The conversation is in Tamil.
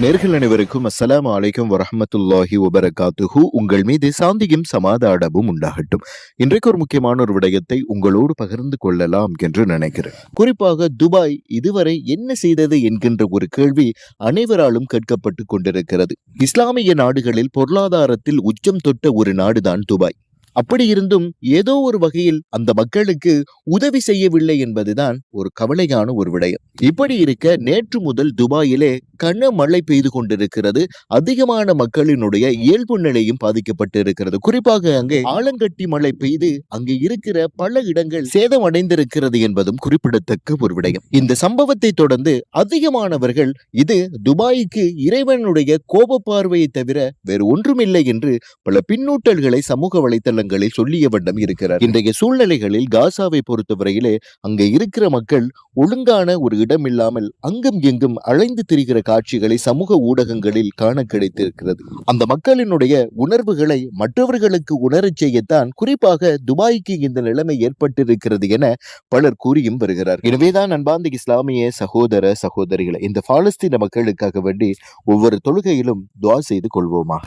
நேர்கள் அனைவருக்கும் அஸ்லாம் அலைக்கும் வரமத்துல்லாஹி வபரகாத்துஹு. உங்கள் மீது சாந்தியும் சமாதானமும் உண்டாகட்டும். இன்றைக்கு ஒரு முக்கியமான ஒரு விடயத்தை உங்களோடு பகிர்ந்து கொள்ளலாம் என்று நினைக்கிறேன். குறிப்பாக துபாய் இதுவரை என்ன செய்தது என்கின்ற ஒரு கேள்வி அனைவராலும் கேட்கப்பட்டு கொண்டிருக்கிறது. இஸ்லாமிய நாடுகளில் பொருளாதாரத்தில் உச்சம் தொட்ட ஒரு நாடுதான் துபாய். அப்படி இருந்தும் ஏதோ ஒரு வகையில் அந்த மக்களுக்கு உதவி செய்யவில்லை என்பதுதான் ஒரு கவலையான ஒரு விடயம். இப்படி இருக்க நேற்று முதல் துபாயிலே கன மழை பெய்து கொண்டிருக்கிறது. அதிகமான மக்களினுடைய இயல்பு நிலையும் பாதிக்கப்பட்டு இருக்கிறது குறிப்பாக அங்கே ஆலங்கட்டி மழை பெய்து அங்கே இருக்கிற பல இடங்கள் சேதமடைந்திருக்கிறது என்பதும் குறிப்பிடத்தக்க ஒரு விடயம். இந்த சம்பவத்தை தொடர்ந்து அதிகமானவர்கள் இது துபாய்க்கு இறைவனுடைய கோப பார்வையை தவிர வேறு ஒன்றுமில்லை என்று பல பின்னூட்டல்களை சமூக வலைத்தளங்களில் சொல்லிய வண்ணம் இருக்கிறார். இன்றைய சூழ்நிலைகளில் காசாவை பொறுத்தவரையிலே அங்கே இருக்கிற மக்கள் ஒழுங்கான ஒரு இடம் இல்லாமல் அங்கும் எங்கும் அலைந்து திரிகிற காட்சிகளை சமூக ஊடகங்களில் காண கிடைத்திருக்கிறது. அந்த மக்களினுடைய உணர்வுகளை மற்றவர்களுக்கு உணரச் செய்யத்தான் குறிப்பாக துபாய்க்கு இந்த நிலைமை ஏற்பட்டிருக்கிறது என பலர் கூறியும் வருகிறார். எனவேதான் அன்பாந்த இஸ்லாமிய சகோதர சகோதரிகளை இந்த பாலஸ்தீன மக்களுக்காக வேண்டி ஒவ்வொரு தொழுகையிலும் துவா செய்து கொள்வோமாக.